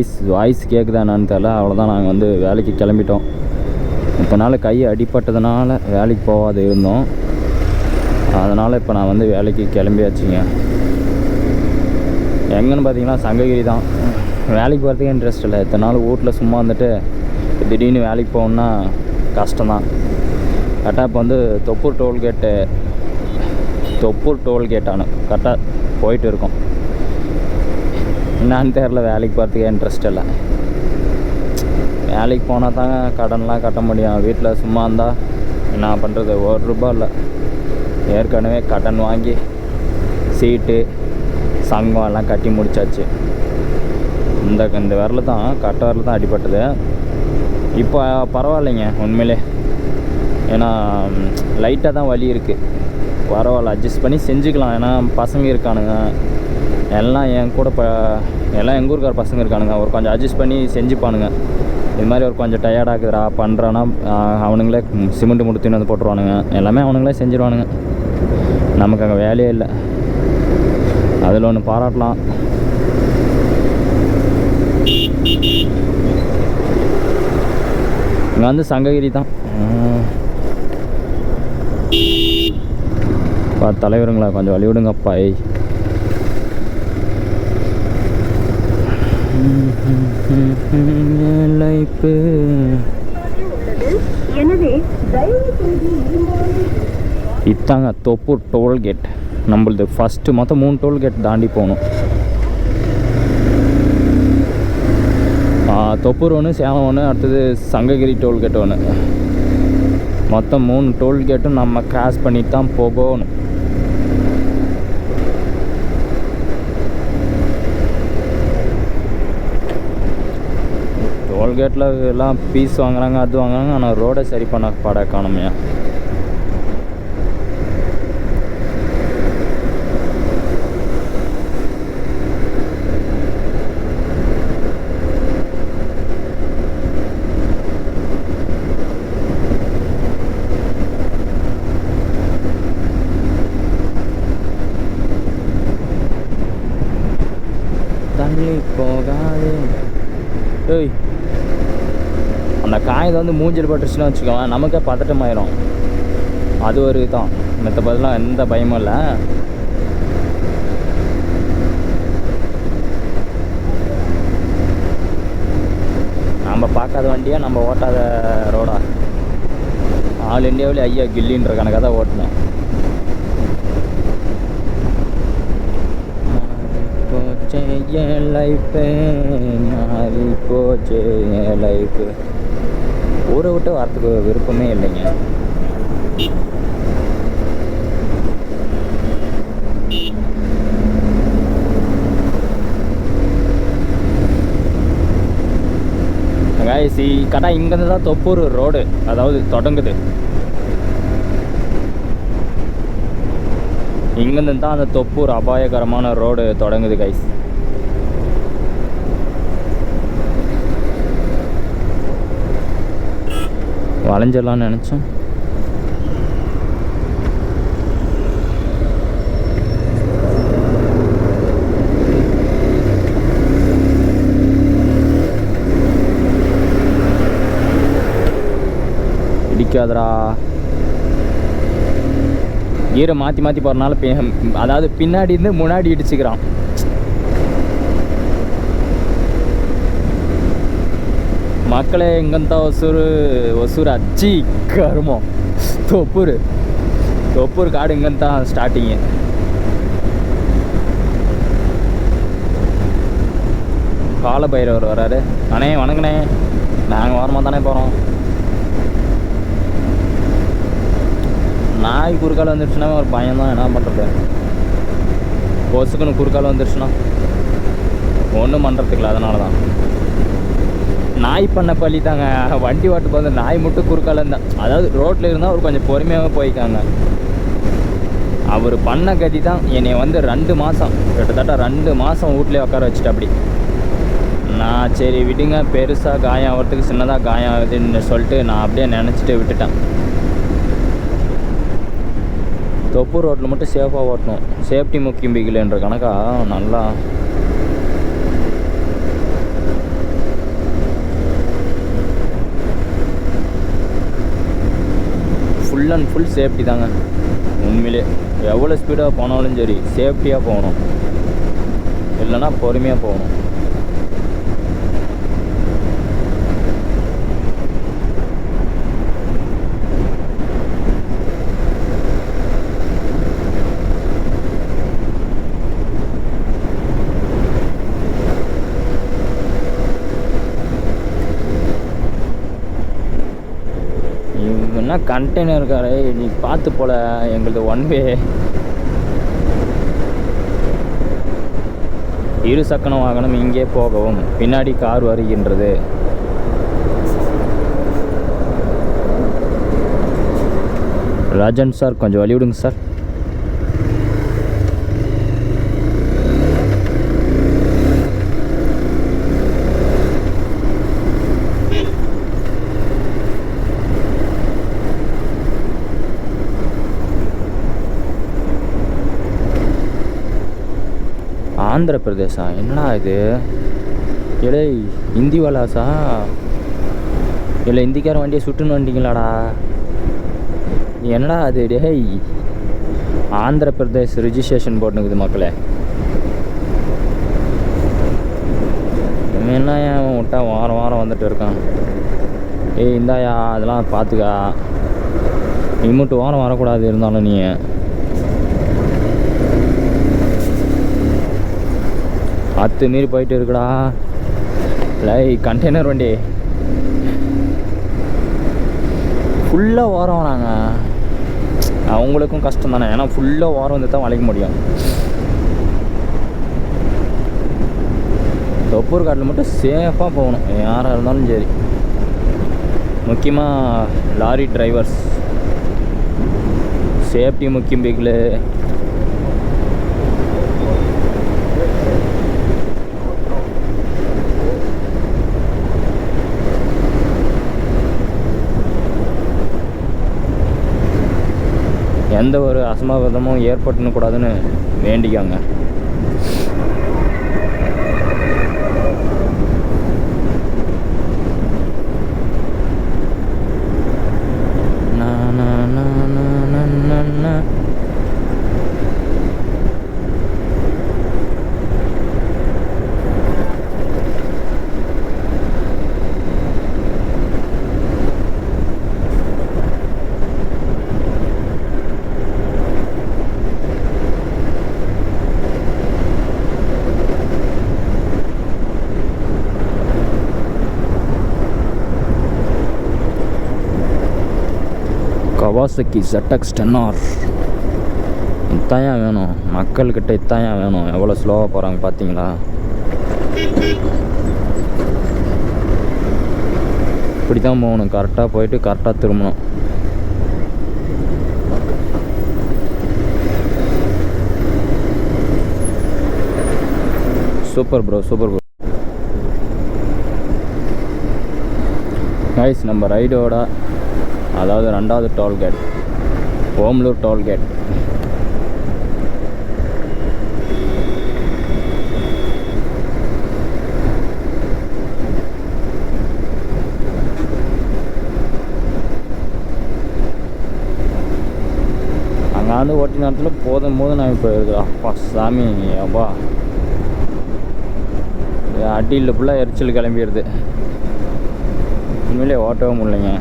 Voice voice கேட்குதா என்னன்னு தெரில அவ்வளோதான் நாங்கள் வந்து வேலைக்கு கிளம்பிட்டோம். இப்போ நாள் கை அடிப்பட்டதுனால வேலைக்கு போகாத இருந்தோம். அதனால் இப்போ நான் வந்து வேலைக்கு கிளம்பியாச்சுங்க. எங்கன்னு பார்த்தீங்கன்னா சங்ககிரி தான். வேலைக்கு போகிறதுக்கு இன்ட்ரெஸ்ட் இல்லை. இத்தனை நாள் வீட்டில் சும்மா வந்துட்டு திடீர்னு வேலைக்கு போகணுன்னா கஷ்டம்தான். கரெக்டாக இப்போ வந்து தொப்பூர் டோல்கேட்டு தொப்பூர் டோல்கேட்டானு. கரெக்டாக போயிட்டு இருக்கோம். என்னான்னு தெரில வேலைக்கு போகிறதுக்கே இன்ட்ரெஸ்ட் இல்லை. வேலைக்கு போனால் தாங்க கடன்லாம் கட்ட முடியும். வீட்டில் சும்மா இருந்தால் என்ன பண்ணுறது ஒரு ரூபா இல்லை. ஏற்கனவே கடன் வாங்கி சீட்டு சங்கம் எல்லாம் கட்டி முடிச்சாச்சு. இந்த இந்த விரல தான் கட்ட விரல தான் அடிபட்டது. இப்போ பரவாயில்லைங்க உண்மையிலே. ஏன்னா லைட்டாக தான் வலி இருக்குது பரவாயில்ல அட்ஜஸ்ட் பண்ணி செஞ்சுக்கலாம். ஏன்னா பசங்க இருக்கானுங்க. எல்லாம் என் கூட ப எல்லாம் எங்கள் ஊருக்கார பசங்க இருக்கானுங்க. ஒரு கொஞ்சம் அட்ஜஸ்ட் பண்ணி செஞ்சுப்பானுங்க. இது மாதிரி ஒரு கொஞ்சம் டயர்டாகுதுரா பண்ணுறான்னா அவனுங்களே சிமெண்ட் முடித்துன்னு வந்து போட்டுருவானுங்க. எல்லாமே அவனுங்களே செஞ்சுருவானுங்க. நமக்கு அங்கே வேலையே இல்லை. அதில் ஒன்று பாராட்டலாம். இங்கே வந்து சங்ககிரி தான். தலைவருங்களா கொஞ்சம் வழி விடுங்கப்பா ஏய். இருமாறு இதாங்க தொப்பூர் டோல்கேட் நம்மளது ஃபஸ்ட்டு மொத்தம் மூணு டோல்கேட் தாண்டி போகணும். தொப்பூர் ஒன்று சேலம் ஒன்று அடுத்தது சங்ககிரி டோல்கேட் ஒன்று மொத்தம் மூணு டோல்கேட்டும் நம்ம கிராஸ் பண்ணிட்டு தான் போகணும். கேட்டில் எல்லாம் பீஸ் வாங்குறாங்க அது வாங்குறாங்க. ஆனால் ரோடை சரி பண்ண பட காணுமையா தள்ளி போகாது ஏய் அந்த காகிதம் வந்து மூஞ்சில் பட்டுச்சுன்னு வச்சுக்கோங்க நமக்கே பதட்டமாயிரும். அது ஒரு இதுதான். மற்ற பதிலாக எந்த பயமும் இல்லை. நம்ம பார்க்காத வண்டியாக நம்ம ஓட்டாத ரோடா? ஆல் இந்தியாவிலே ஐயா கில்லின்ற கணக்காக தான் ஓட்டினேன் போச்சு என் லைஃபு மாறி போச்சே என் லைஃபு ஊரை விட்டு வரத்துக்கு விருப்பமே இல்லைங்க. சி கரெக்டாக இங்கேருந்து தான் தொப்பூர் ரோடு அதாவது தொடங்குது. இங்கேருந்து தான் அந்த தொப்பூர் அபாயகரமான ரோடு தொடங்குது கைஸ் வளைஞ்சிடலாம்னு நினச்சோம். பிடிக்காதரா கீரை மாற்றி மாற்றி போகிறனால அதாவது பின்னாடி இருந்து முன்னாடி இடிச்சுக்கிறான். ಮಕ್ಕಳೇ ஒசூர் ஒசூர் ಹೊಸೂರು கருமம் ಕರ್ಮೋ. ತೊಪ್ಪೂರು காடு ಕಾಡು ಹೆಂಗಂತ ಸ್ಟಾರ್ಟಿಂಗ್ காலபைரவர் வராரு அண்ணே வணக்கண்ணே நாங்கள் ஓரமாக தானே போகிறோம் நாய் குறுக்கால் வந்துருச்சுன்னா ஒரு பயம்தான் என்ன பண்ணுறது கொசுக்குன்னு குறுக்கால் வந்துடுச்சுன்னா ஒன்றும் பண்ணுறதுக்கில்ல அதனால தான் நாய் பண்ண பள்ளி தாங்க. வண்டி ஓட்டு போது நாய் மட்டும் குறுக்காலந்தான் அதாவது ரோட்டில் இருந்தால் அவர் கொஞ்சம் பொறுமையாக போய்க்காங்க அவர் பண்ண கதி தான் என்னை வந்து ரெண்டு மாதம் கிட்டத்தட்ட ரெண்டு மாதம் வீட்லேயே உட்கார வச்சுட்டு அப்படி. நான் சரி விடுங்க பெருசாக காயம் ஆகிறதுக்கு சின்னதாக காயம் ஆகுதுன்னு சொல்லிட்டு நான் அப்படியே நினச்சிட்டு விட்டுட்டேன். தொப்பு ரோட்டில் மட்டும் சேஃபாக ஓட்டணும். சேஃப்டி முக்கியம் பிகிலன்ற கணக்காக நல்லா ஃபுல் அண்ட் ஃபுல் சேஃப்டி தாங்க. உண்மையிலே எவ்வளோ ஸ்பீடாக போனாலும் சரி சேஃப்டியாக போகணும். இல்லைன்னா பொறுமையாக போகணும் இவங்க என்ன கண்டெய்னர் காரே நீ பார்த்து போல எங்களது ஒன் வே இரு சக்கர வாகனம் இங்கே போகவும் பின்னாடி கார் வருகின்றது. ராஜன் சார் கொஞ்சம் வழி விடுங்க சார். ஆந்திர பிரதேசா என்னடா இது? இல்லை இந்தி வலாசா இல்லை இந்திக்கார வண்டியை சுட்டுன்னு வண்டிங்களாடா என்னடா அது? டேய் ஆந்திர பிரதேஷ் ரிஜிஸ்ட்ரேஷன் போட்டுனுக்குது மக்களே. என்ன ஏன் விட்டா வாரம் வாரம் வந்துட்டு இருக்கான்? ஏய் இந்தாயா அதெல்லாம் பார்த்துக்கா. இம்மிட்டு வாரம் வரக்கூடாது இருந்தாலும் நீ. அத்து மீறி போயிட்டு இருக்குடா. லை கண்டெய்னர் வண்டி. ஃபுல்லாக ஓரம் வராங்க. அவங்களுக்கும் கஷ்டம் தானே. ஏன்னா ஃபுல்லாக ஓரம் வந்து தான் வளைக்க முடியும். தொப்பூர் காட்டில் மட்டும் சேஃபாக போகணும். யாராக இருந்தாலும் சரி. முக்கியமாக லாரி டிரைவர்ஸ் சேஃப்டி முக்கியம் பிகில் எந்த ஒரு அசம்பாவிதமும் ஏற்பட்டுன்னு கூடாதுன்னு வேண்டிக்கோங்க நா, நா, நா, நா, நா, நா, நா. கவாசக்கி ZX டென் ஆர் இத்தாயா வேணும். மக்கள்கிட்ட இத்தாயா வேணும். எவ்வளோ ஸ்லோவாக போகிறாங்க பார்த்தீங்களா இப்படி தான் போகணும். கரெக்டாக போயிட்டு கரெக்டாக திரும்பணும். Super bro super bro guys நம்ம ரைடோட அதாவது ரெண்டாவது டோல்கேட் ஓம்லூர் டோல்கேட் அங்கே வந்து ஓட்டி நேரத்தில் போதும் போது நான் இப்போ அப்பா சாமி அப்பா. அடியில் ஃபுல்லாக எரிச்சல் கிளம்பிடுது. உண்மையிலே ஓட்டவே முடியலைங்க.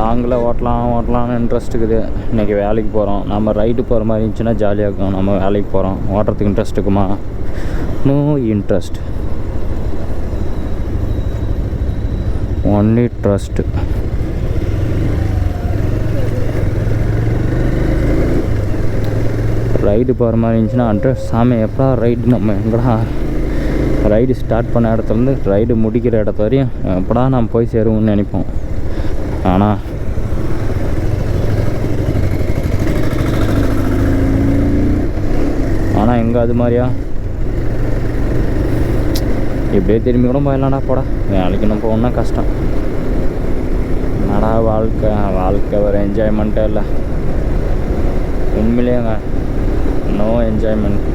லாங்கில் ஓட்டலாம் ஓட்டலாம்னு இன்ட்ரெஸ்ட் இருக்குது. இன்றைக்கி வேலைக்கு போகிறோம் நம்ம ரைடு போகிற மாதிரி இருந்துச்சுன்னா ஜாலியாக இருக்கும். நம்ம வேலைக்கு போகிறோம் ஓட்டுறதுக்கு இன்ட்ரெஸ்ட் இருக்குமா? No interest only trust ride போகிற மாதிரி இருந்துச்சுன்னா அட்ரஸ் சாமி எப்படா ரைடு நம்ம? எங்கடா? ரைடு ஸ்டார்ட் பண்ண இடத்துலேருந்து ரைடு முடிக்கிற இடத்த வரையும் எப்படா நம்ம போய் சேருவோம்னு நினைப்போம். ஆனால் ஆனால் எங்கே அது மாதிரியா? இப்படியே திரும்பி கூட போயிடலாம்டா போடா. வேலைக்கு நம்ம போகணுன்னா கஷ்டம். என்னடா வாழ்க்கை? வாழ்க்கை ஒரு என்ஜாய்மெண்ட்டே இல்லை. உண்மையிலேங்க நோ என்ஜாய்மெண்ட்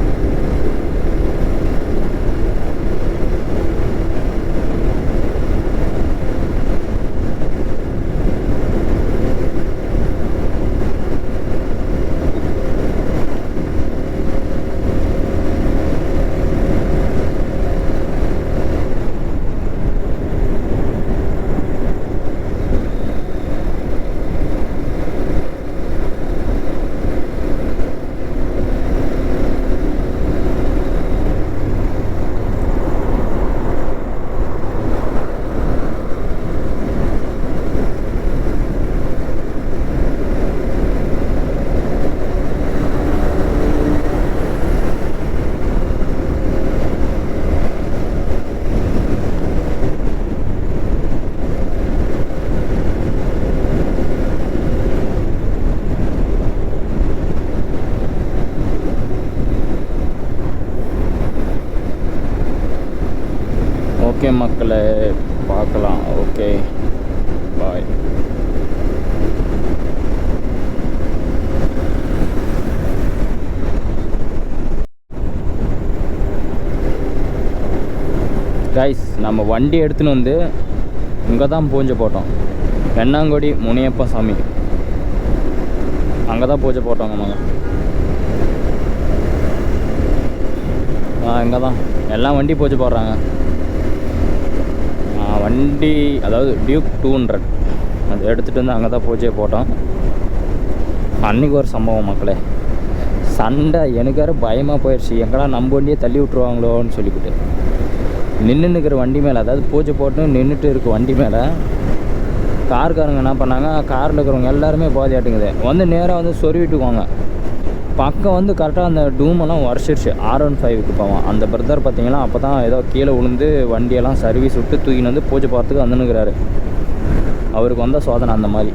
மக்களை பார்க்கலாம் ஓகே பாய் கைஸ் நம்ம வண்டி எடுத்துன்னு வந்து இங்கே தான் பூஜை போட்டோம். வெண்ணாங்குடி முனியப்ப சாமி. அங்கே தான் பூஜை போட்டோங்க நாங்கள் ஆ இங்கே தான் எல்லாம் வண்டி பூஜை போடுறாங்க. வண்டி அதாவது டியூக் டூ ஹண்ட்ரட். அது எடுத்துகிட்டு வந்து அங்கே தான் பூஜையை போட்டோம். அன்னைக்கு ஒரு சம்பவம் மக்களே. சண்டை எனக்கு வேறு பயமாக போயிடுச்சு. எங்கடா நம்ம வண்டியை தள்ளி விட்ருவாங்களோன்னு சொல்லிவிட்டு நின்றுன்னுக்கிற வண்டி மேலே அதாவது பூஜை போட்டு நின்றுட்டு இருக்க வண்டி மேலே கார்காரங்க என்ன பண்ணாங்க காரில் இருக்கிறவங்க எல்லாருமே போதையாட்டுங்குது வந்து நேராக வந்து சொருவிட்டுக்குவாங்க பக்கம் வந்து கரெக்டாக அந்த டூமெல்லாம் உரைச்சிருச்சு ஆர் ஒன் ஃபைவுக்கு போவான். அந்த பிரதர் பார்த்தீங்கன்னா அப்போ தான் ஏதோ கீழே விழுந்து வண்டியெல்லாம் சர்வீஸ் விட்டு தூக்கின்னு வந்து பூஜை போகிறதுக்கு வந்துனுக்கிறாரு அவருக்கு வந்த சோதனை அந்த மாதிரி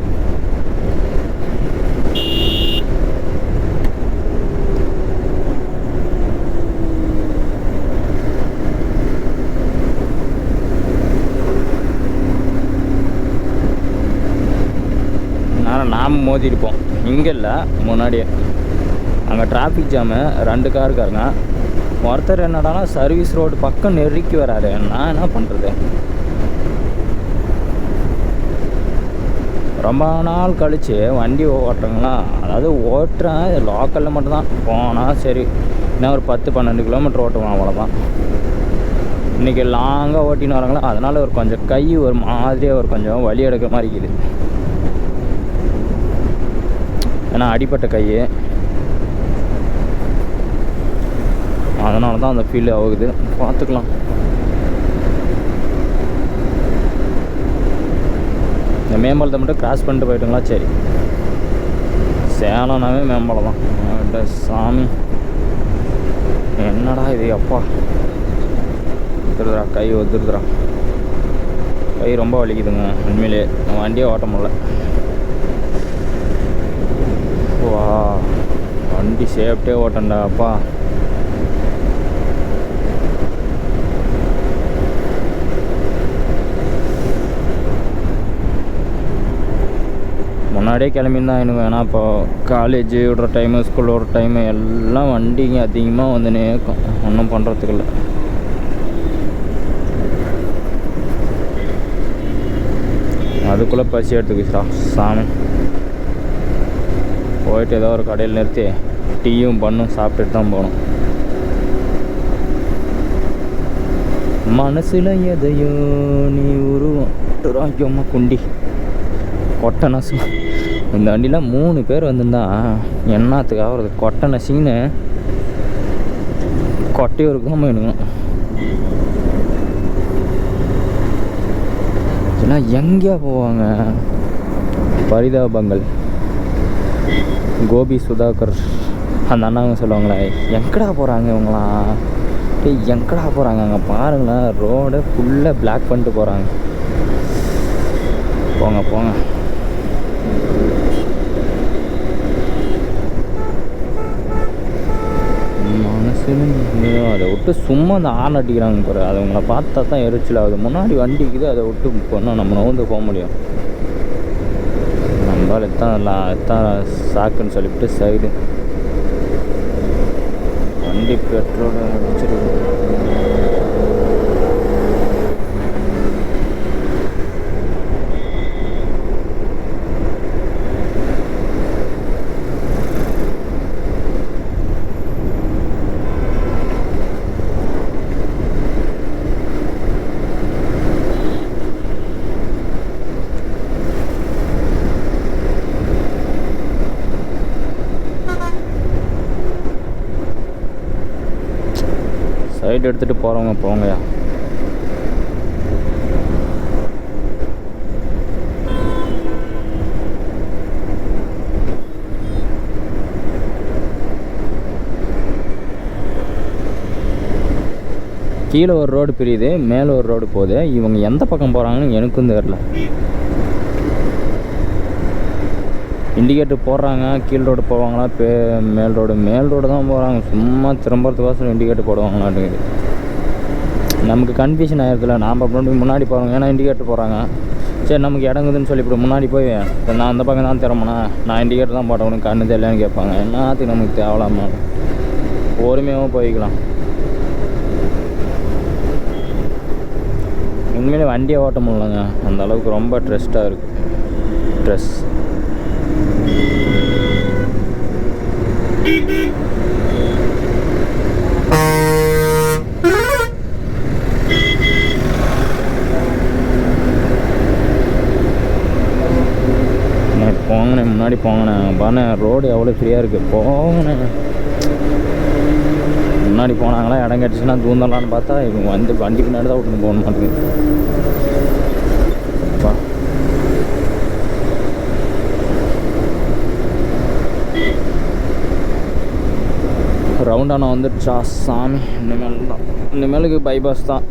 அதனால் நாம் இருப்போம் இங்கே இல்லை முன்னாடியே. அங்கே டிராஃபிக் ஜாமு ரெண்டு கார் இருக்காருங்க ஒருத்தர் என்னடானா சர்வீஸ் ரோடு பக்கம் நெருக்கி வராரு. நான் என்ன பண்ணுறது ரொம்ப நாள் கழித்து வண்டி ஓட்டுறங்களா? அதாவது ஓட்டுறேன் லோக்கலில் மட்டும்தான். போனால் சரி. இன்னும் ஒரு பத்து பன்னெண்டு கிலோமீட்டர் ஓட்டுவேன் அவ்வளோதான் இன்றைக்கி லாங்காக ஓட்டின்னு வராங்களா? அதனால் ஒரு கொஞ்சம் கை ஒரு மாதிரியாக ஒரு கொஞ்சம் வலி எடுக்கிற மாதிரி இருக்குது. ஏன்னா அடிப்பட்ட கை. அதனால தான் அந்த ஃபீல் ஆகுது. பார்த்துக்கலாம். இந்த மேம்பாலத்தை மட்டும் கிராஸ் பண்ணிட்டு போயிட்டுங்களா? சரி. சேலம்னாவே மேம்பாலம் தான். சாமி. என்னடா இது அப்பா. ஒத்துருதுரா கை ஒத்துருதுரா கை ரொம்ப வலிக்குதுங்க. உண்மையிலே வண்டியே ஓட்ட முடியல. வண்டி சேஃப்டியே ஓட்டண்டா அப்பா. முன்னாடியே கிளம்பியிருந்தான் எனக்கு ஏன்னா இப்போ காலேஜ் விடுற டைமு ஸ்கூல் விடுற டைமு எல்லாம் வண்டிங்க அதிகமாக வந்து இருக்கும். ஒன்றும் பண்ணுறதுக்கு இல்லை. அதுக்குள்ளே பசி எடுத்துக்கிச்சா சாமி. போயிட்டு ஏதோ ஒரு கடையில் நிறுத்தி டீயும் பண்ணும் சாப்பிட்டுட்டு தான் போகணும். மனசில் எதையோ நீ உருவம். குண்டி. கொட்டை நசு இந்த வண்டியில் மூணு பேர் வந்திருந்தா என்னத்துக்காக ஒரு கொட்டை நசின்னு கொட்டையூருக்கு தான் போயிடுங்க எங்கேயா போவாங்க? பரிதாபங்கள். கோபி சுதாகர் அந்த அண்ணாங்க சொல்லுவாங்களே எங்கடா போகிறாங்க இவங்களாம்? டேய் எங்கடா போகிறாங்க அங்கே பாருங்களேன் ரோடை ஃபுல்லாக பிளாக் பண்ணிட்டு போகிறாங்க போங்க போங்க. அதை விட்டு சும்மா அந்த ஆண் அடிக்கிறாங்க பாரு. அதை அவங்கள பார்த்தா தான் எரிச்சல் ஆகுது. முன்னாடி வண்டிக்குது அதை விட்டு போனால் நம்ம நவுந்து போக முடியும். பரவாயில்ல இதுதான் நான் இதுதான் சாக்குன்னு சொல்லிவிட்டு சைடு வண்டி பெட்ரோல் அடிச்சிருக்கு சைடு எடுத்துகிட்டு போகிறவங்க போங்கயா கீழே ஒரு ரோடு பிரியுது மேலே ஒரு ரோடு போகுது. இவங்க எந்த பக்கம் போகிறாங்கன்னு எனக்கும் தெரில இண்டிகேட்டர் போடுறாங்க கீழ் ரோடு போவாங்களா பே மேல் ரோடு. மேல் ரோடு தான் போகிறாங்க சும்மா திரும்புறதுக்கோசரம் இண்டிகேட்டர் போடுவாங்களாட்டுக்குது நமக்கு கன்ஃபியூஷன் ஆயிருக்குல்ல நாம் அப்படி முன்னாடி போகிறோம் ஏன்னா இண்டிகேட்டர் போகிறாங்க சரி நமக்கு இடங்குதுன்னு சொல்லி இப்படி முன்னாடி போய் இப்போ நான் அந்த பக்கம் தான் திறமனா நான் இண்டிகேட்டர் தான் போட்டேன் உனக்கு கண்ணு தெரியலன்னு கேட்பாங்க. என்னத்துக்கு நமக்கு தேவலாமா பொறுமையாகவும் போய்க்கலாம். உண்மையிலே வண்டியை ஓட்ட முடியலங்க. அந்த அளவுக்கு ரொம்ப ட்ரெஸ்ட்டாக இருக்குது ட்ரெஸ் போங்கண்ணே முன்னாடி போங்கண்ணே பாண்ணே ரோடு எவ்வளோ ஃப்ரீயாக இருக்குது போங்கண்ணே முன்னாடி போனாங்களா இடம் கிடச்சுன்னா தூந்தலான்னு பார்த்தா இவங்க வந்து வண்டி பின்னாடி தான் விட்டுன்னு போக மாட்டேங்குது ரவுண்டானா வந்துடுச்சா சாமி இனிமேல் தான். இனிமேலுக்கு பைபாஸ் தான்.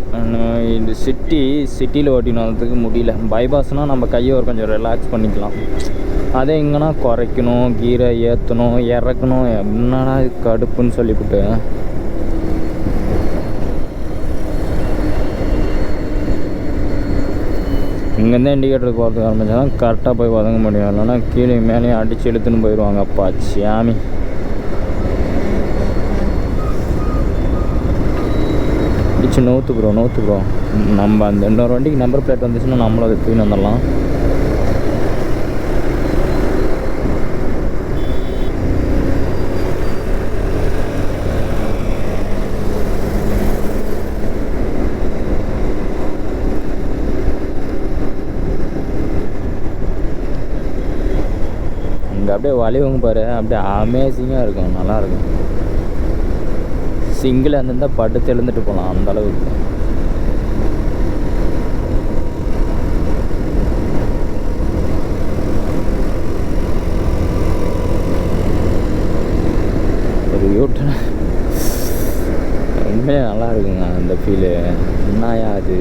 இந்த சிட்டி சிட்டியில் ஓட்டின்னு வந்ததுக்கு முடியல. பைபாஸ்னால் நம்ம கையை ஒரு கொஞ்சம் ரிலாக்ஸ் பண்ணிக்கலாம். அதே எங்கன்னா குறைக்கணும் கீரை ஏற்றணும் இறக்கணும் என்னடா கடுப்புன்னு சொல்லிவிட்டு இங்கேருந்து இண்டிகேட்டருக்கு போகிறதுக்கு ஆரம்பிச்சா தான் கரெக்டாக போய் வதங்க முடியும். இல்லைன்னா கீழே மேலேயும் அடித்து இழுத்துன்னு போயிடுவாங்க. அப்பா சாமி சரி நோத்து ப்ரோ நோத்து ப்ரோ நம்ம அந்த இன்னொரு வண்டிக்கு நம்பர் பிளேட் வந்துச்சுன்னா நம்மளும் அதை தூக்கி வந்துடலாம். இங்கே அப்படியே வலிவங்க பாரு. அப்படியே அமேசிங்காக இருக்கும். நல்லாயிருக்கும் சிங்கிள் இருந்திருந்தா படுத்து எழுந்துட்டு போகலாம் அந்த அளவுக்கு. ஒரு யூட்டன் உண்மையாக நல்லா இருக்குங்க அந்த ஃபீலு என்னயா அது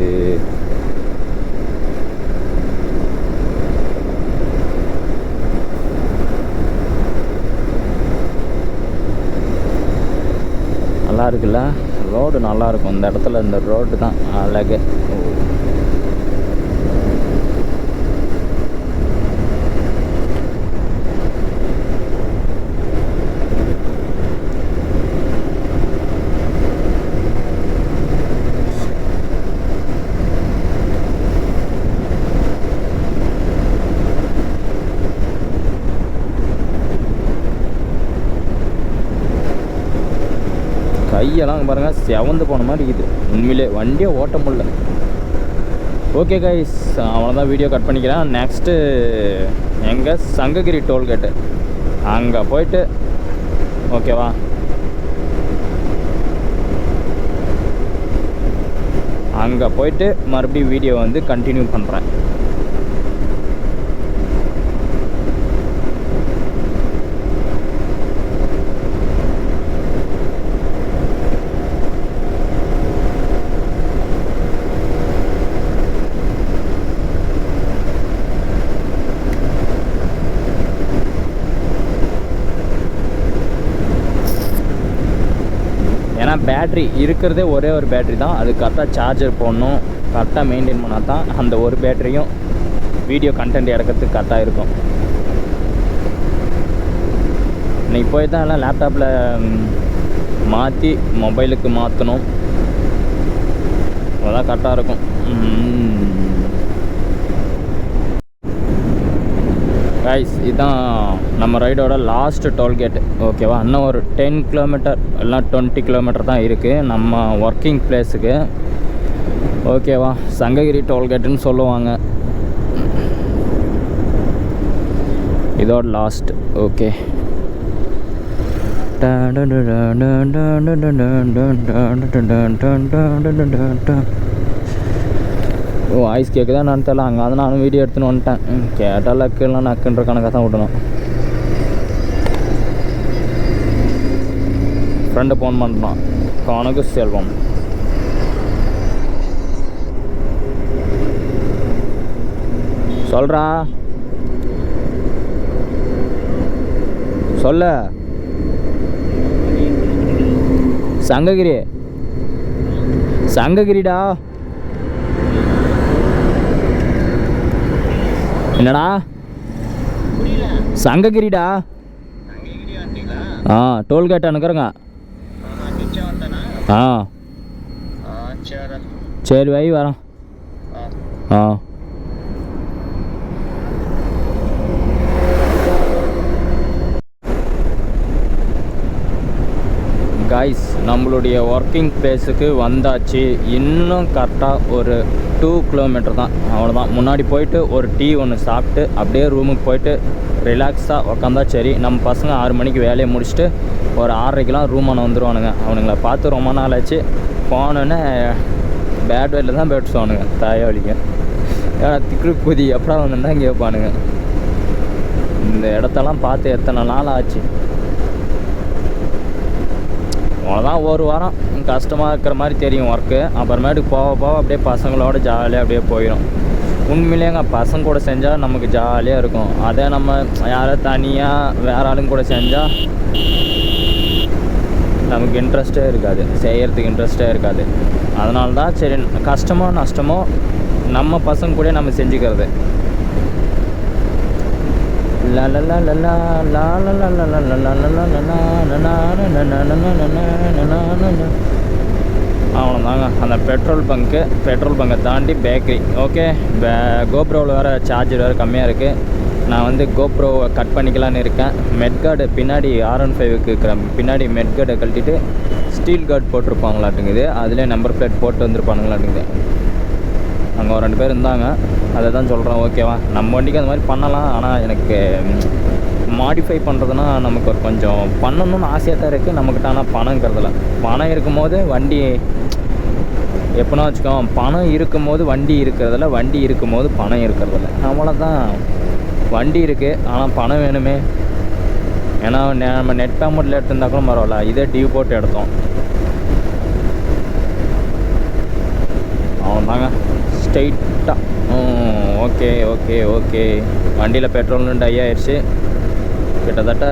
நல்லா இருக்குல்ல? ரோடு நல்லா இருக்கும் இந்த இடத்துல இந்த ரோடு தான் அழகு. கையெல்லாம் பாருங்கள் செவந்து போன மாதிரி இருக்குது. உண்மையிலே வண்டியை ஓட்ட முடில ஓகே கைஸ் அவ்வளோதான் வீடியோ கட் பண்ணிக்கிறேன். நெக்ஸ்ட்டு எங்கள் சங்ககிரி டோல்கேட்டு அங்கே போயிட்டு ஓகேவா அங்கே போயிட்டு மறுபடியும் வீடியோ வந்து கண்டினியூ பண்ணுறேன் ஏன்னா பேட்ரி இருக்கிறதே ஒரே ஒரு பேட்ரி தான். அது கரெக்டாக சார்ஜர் போடணும். கரெக்டாக மெயின்டைன் பண்ணால் தான் அந்த ஒரு பேட்டரியும் வீடியோ கண்டென்ட் இறக்கிறதுக்கு கரெக்டாக இருக்கும். இன்றைக்கி போய் தான் எல்லாம் லேப்டாப்பில் மாற்றி மொபைலுக்கு மாற்றணும் அதான் கரெக்டாக இருக்கும். கைஸ் இதுதான் நம்ம ரைடோட லாஸ்ட் டோல்கேட்டு ஓகேவா இன்னும் ஒரு டென் கிலோமீட்டர் இல்லைனா டுவெண்ட்டி கிலோமீட்டர் தான் இருக்குது நம்ம ஒர்க்கிங் பிளேஸுக்கு ஓகேவா சங்ககிரி டோல்கேட்டுன்னு சொல்லுவாங்க. இதோட லாஸ்ட் ஓகே வாய்ஸ் கேட்குதா நான் தெரியல. அங்கே வந்து நானும் வீடியோ எடுத்துன்னு வந்துட்டேன். கேட்டால் லக்கு இல்லை நக்குன்ற கணக்காக தான் விடணும். ஃப்ரெண்டு ஃபோன் பண்ணுறான் கணக்கு செல்வம். சொல்கிறா சொல்ல. சங்ககிரி. சங்ககிரிடா. என்னடா? சங்ககிரிடா? ஆ டோல்கேட் அனுக்கிறேங்க ஆ சரி. வை வரோம். ஆ. நம்மளுடைய ஒர்க்கிங் பிளேஸுக்கு வந்தாச்சு. இன்னும் கரெக்டாக ஒரு டூ கிலோமீட்டர் தான். அவ்வளோதான் முன்னாடி போயிட்டு ஒரு டீ ஒன்று சாப்பிட்டு அப்படியே ரூமுக்கு போயிட்டு ரிலாக்ஸாக உக்காந்தா சரி. நம்ம பசங்க ஆறு மணிக்கு வேலையை முடிச்சுட்டு ஒரு ஆறரைக்கெலாம் ரூம் ஒன்று வந்துடுவானுங்க அவனுங்களை பார்த்து ரொம்ப நாள் ஆச்சு. போனோன்னே பேட் வேலில் தான் பேட்ஸுவானுங்க தாயாளிங்க ஏன்னா திக்கு குதி எப்படா வந்துன்னா கேட்பானுங்க இந்த இடத்தெல்லாம் பார்த்து எத்தனை நாள் ஆச்சு. அவ்வளோதான் ஒரு வாரம் கஷ்டமாக இருக்கிற மாதிரி தெரியும் ஒர்க்கு அப்புறமேட்டுக்கு போக போக அப்படியே பசங்களோட ஜாலியாக அப்படியே போயிடும் உண்மையிலேங்க பசங்க கூட செஞ்சால் நமக்கு ஜாலியாக இருக்கும். அதே நம்ம யாரோ தனியாக வேற ஆளுங்க கூட செஞ்சால் நமக்கு இன்ட்ரெஸ்ட்டே இருக்காது. செய்கிறதுக்கு இன்ட்ரெஸ்ட்டே இருக்காது. அதனால தான் சரி கஷ்டமோ நஷ்டமோ நம்ம பசங்க கூட நம்ம செஞ்சுக்கிறது. அவ்வளோதாங்க அந்த பெட்ரோல் பங்க்கு பெட்ரோல் பங்கை தாண்டி பேக்கரி ஓகே பே கோப்ரோவில் வேறு சார்ஜர் வேறு கம்மியாக இருக்குது நான் வந்து கோப்ரோவை கட் பண்ணிக்கலான்னு இருக்கேன் மெட் கார்டு பின்னாடி ஆர் ஒன் ஃபைவுக்கு இருக்கிற பின்னாடி மெட்கார்டை கழட்டிட்டு ஸ்டீல் கார்டு போட்டிருப்பாங்களாட்டுங்குது அதிலே நம்பர் பிளேட் போட்டு வந்திருப்பாங்களாட்டுங்குது அங்கே ஒரு ரெண்டு பேர் இருந்தாங்க. அதை தான் சொல்கிறேன் ஓகேவா நம்ம வண்டிக்கு அந்த மாதிரி பண்ணலாம் ஆனால் எனக்கு மாடிஃபை பண்ணுறதுனா நமக்கு ஒரு கொஞ்சம் பண்ணணும்னு ஆசையாக தான் இருக்குது நம்மக்கிட்ட ஆனால் பணங்கிறதுல பணம் இருக்கும்போது வண்டி எப்படின்னா வச்சுக்கோ பணம் இருக்கும்போது வண்டி இருக்கிறதில்ல வண்டி இருக்கும்போது பணம் இருக்கிறதில்ல. அவ்வளோதான் வண்டி இருக்குது ஆனால் பணம் வேணுமே. ஏன்னா நெ- நம்ம நெட் பேமெண்ட்டில் எடுத்திருந்தா கூட பரவாயில்ல. இதே டியூ போட்டு எடுத்தோம். அவன்தாங்க ஸ்ட்ரைட்டாக ஓகே ஓகே ஓகே. வண்டியில் பெட்ரோல் டை ஆயிடுச்சு. கிட்டத்தட்ட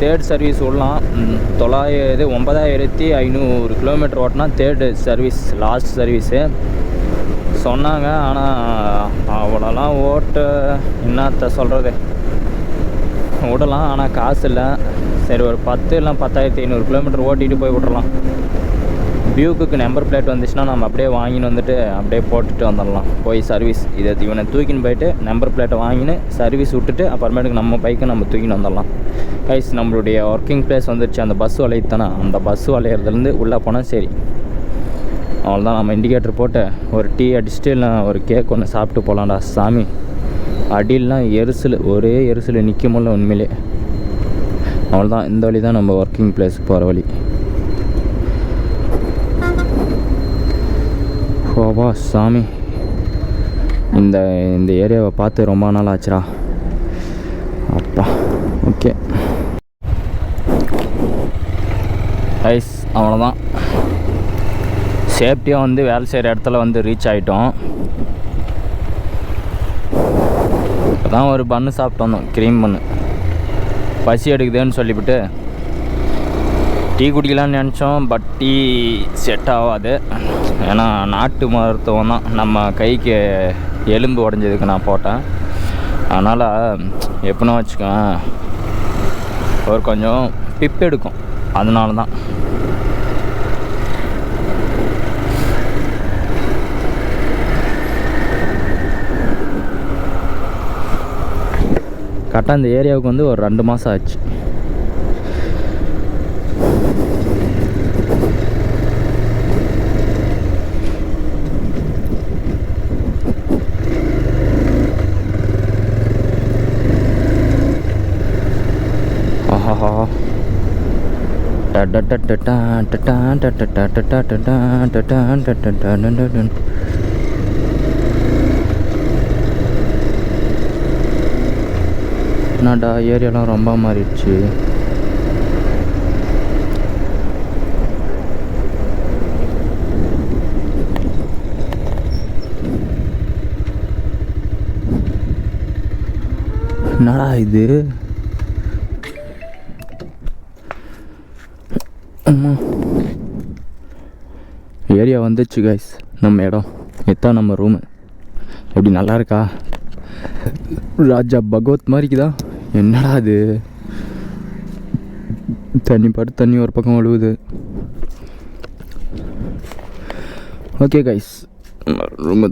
தேர்ட் சர்வீஸ் விடலாம் ம், தொள்ளாயிரம் இது ஒன்பதாயிரத்தி ஐநூறு கிலோமீட்டர் ஓட்டினா தேர்டு சர்வீஸ் லாஸ்ட் சர்வீஸு சொன்னாங்க ஆனால் அவ்வளோலாம் ஓட்டு என்னத்த சொல்கிறது விடலாம் ஆனால் காசு இல்லை. சரி ஒரு பத்து இல்லை பத்தாயிரத்தி ஐநூறு கிலோமீட்டர் ஓட்டிகிட்டு போய் விட்றலாம் டியூக்குக்கு நம்பர் பிளேட் வந்துச்சுன்னா நம்ம அப்படியே வாங்கின்னு வந்துட்டு அப்படியே போட்டுட்டு வந்துடலாம். போய் சர்வீஸ் இதை இவனை தூக்கின்னு போயிட்டு நம்பர் பிளேட்டை வாங்கின்னு சர்வீஸ் விட்டுட்டு அப்புறமேட்டுக்கு நம்ம பைக்கை நம்ம தூக்கின்னு வந்துடலாம். கைஸ் நம்மளுடைய ஒர்க்கிங் பிளேஸ் வந்துருச்சு. அந்த பஸ் வளையத்தானே அந்த பஸ் வளையிறதுலேருந்து உள்ளே போனால் சரி. அவ்வளோதான் நம்ம இண்டிகேட்டர் போட்டு ஒரு டீ அடிச்சுட்டு இல்லை ஒரு கேக் ஒன்று சாப்பிட்டு போகலாம்டா சாமி. அடியிலாம் எரிசல் ஒரே எரிசல் நிற்க முடியல உண்மையிலே. அவ்வளோதான் இந்த வழி தான் நம்ம ஒர்க்கிங் பிளேஸுக்கு போகிற வழி. ஓவா சாமி. இந்த இந்த ஏரியாவை பார்த்து ரொம்ப நாள் ஆச்சுடா. அப்பா ஓகே. ஐஸ் அவ்வளோதான் சேஃப்டியாக வந்து வேலை செய்கிற இடத்துல வந்து ரீச் ஆகிட்டோம் இப்போ தான் ஒரு பன்னு சாப்பிட்டு வந்தோம் க்ரீம் பண்ணு பசி எடுக்குதுன்னு சொல்லிவிட்டு. டீ குடிக்கலாம்னு நினச்சோம் பட் டீ செட் ஆகாது. ஏன்னா நாட்டு மருத்துவம் தான். நம்ம கைக்கு எலும்பு உடஞ்சதுக்கு நான் போட்டேன். அதனால் எப்படின்னா வச்சுக்கோங்க ஒரு கொஞ்சம் பிப் எடுக்கும். அதனால தான். கரெக்டாக இந்த ஏரியாவுக்கு வந்து ஒரு ரெண்டு மாதம் ஆச்சு. என்னடா ஏரியாலாம் ரொம்ப மாறிடுச்சு. என்னடா இது? அம்மா. ஏரியா வந்துச்சு கைஸ் நம்ம இடம். இதுதான் நம்ம ரூமு எப்படி நல்லா இருக்கா? ராஜா பகவத் மாதிரிக்குதா? என்னடா அது தண்ணி பாட்டு தண்ணி ஒரு பக்கம் விழுவுது. Okay guys room